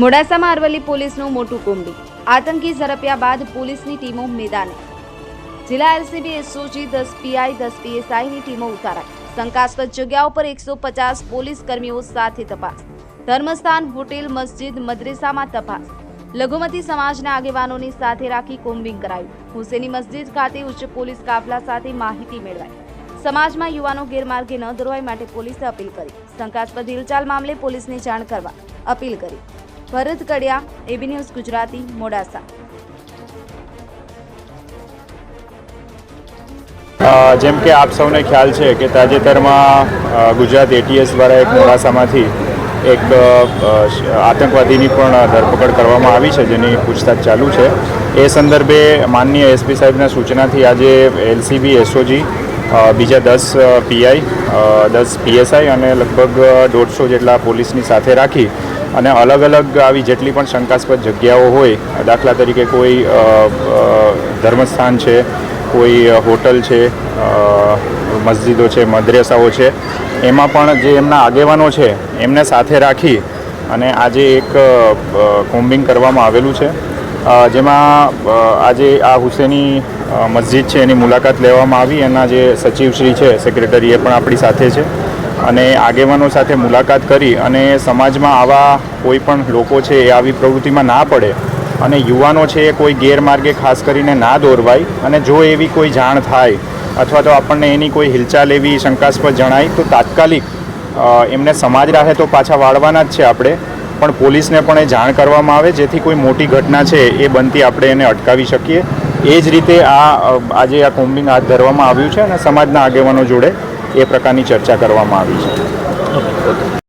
મોડાસામાં અરવલ્લી પોલીસનું મોટું કોમ્બી આતંકી ઝડપ્યા બાદ પોલીસની ટીમો મેદાને. જિલ્લા એલસીબી એસઓજી દસ પીઆઈ દસ પીએસઆઈની ટીમો ઉતારાઈ. શંકાસ્પદ જગ્યાઓ પર એકસો પચાસ પોલીસ કર્મીઓ સાથે તપાસ. ધર્મસ્થાન, હોટેલ, મસ્જિદ, મદ્રેસામાં તપાસ. લઘુમતી સમાજના આગેવાનોની સાથે રાખી કોમ્બિંગ કરાયું. હુસેની મસ્જિદ ખાતે ઉચ્ચ પોલીસ કાફલા સાથે માહિતી મેળવાઈ. સમાજમાં યુવાનો ગેરમાર્ગે ન દોરવાય માટે પોલીસે અપીલ કરી. શંકાસ્પદ હિલચાલ મામલે પોલીસને જાણ કરવા અપીલ કરી. ભરત કડિયા એબી ન્યૂઝ ગુજરાતી, મોડાસા. જેમ કે આપ સૌને ખ્યાલ છે કે તાજેતરમાં ગુજરાત એટીએસ દ્વારા એક મોડાસામાંથી એક આતંકવાદીની પણ ધરપકડ કરવામાં આવી છે, જેની પૂછતાછ ચાલુ છે. એ સંદર્ભે માનનીય એસપી સાહેબના સૂચનાથી આજે એલસીબી એસઓજી બીજા દસ પીઆઈ દસ પીએસઆઈ અને લગભગ દોઢસો જેટલા પોલીસની સાથે રાખી અને અલગ અલગ આવી જેટલી પણ શંકાસ્પદ જગ્યાઓ હોય, દાખલા તરીકે કોઈ ધર્મસ્થાન છે, કોઈ હોટલ છે મસ્જિદો છે, મદ્રેસાઓ છે, એમાં પણ જે એમના આગેવાનો છે, એમને સાથે રાખી અને આજે એક કોમ્બિંગ કરવામાં આવેલું છે. જેમાં આજે આ હુસેની મસ્જિદ છે, એની મુલાકાત લેવામાં આવી. એના જે સચિવશ્રી છે, સેક્રેટરી એ પણ આપણી સાથે છે. અને આગેવાનો સાથે મુલાકાત કરી અને સમાજમાં આવા કોઈ પણ લોકો છે એ આવી પ્રવૃત્તિમાં ના પડે અને યુવાનો છે એ કોઈ ગેરમાર્ગે ખાસ કરીને ના દોરવાય અને જો એવી કોઈ જાણ થાય અથવા તો આપણને એની કોઈ હિલચાલ એવી શંકાસ્પદ જણાય, તો તાત્કાલિક એમને સમાજ રાહે તો પાછા વાળવાના જ છે આપણે. પણ પોલીસને પણ એ જાણ કરવામાં આવે, જેથી કોઈ મોટી ઘટના છે એ બનતી આપણે એને અટકાવી શકીએ. એ જ રીતે આ આજે આ કોમ્બિંગ હાથ ધરવામાં આવ્યું છે અને સમાજના આગેવાનો જોડે એ પ્રકારની ચર્ચા કરવામાં આવી છે.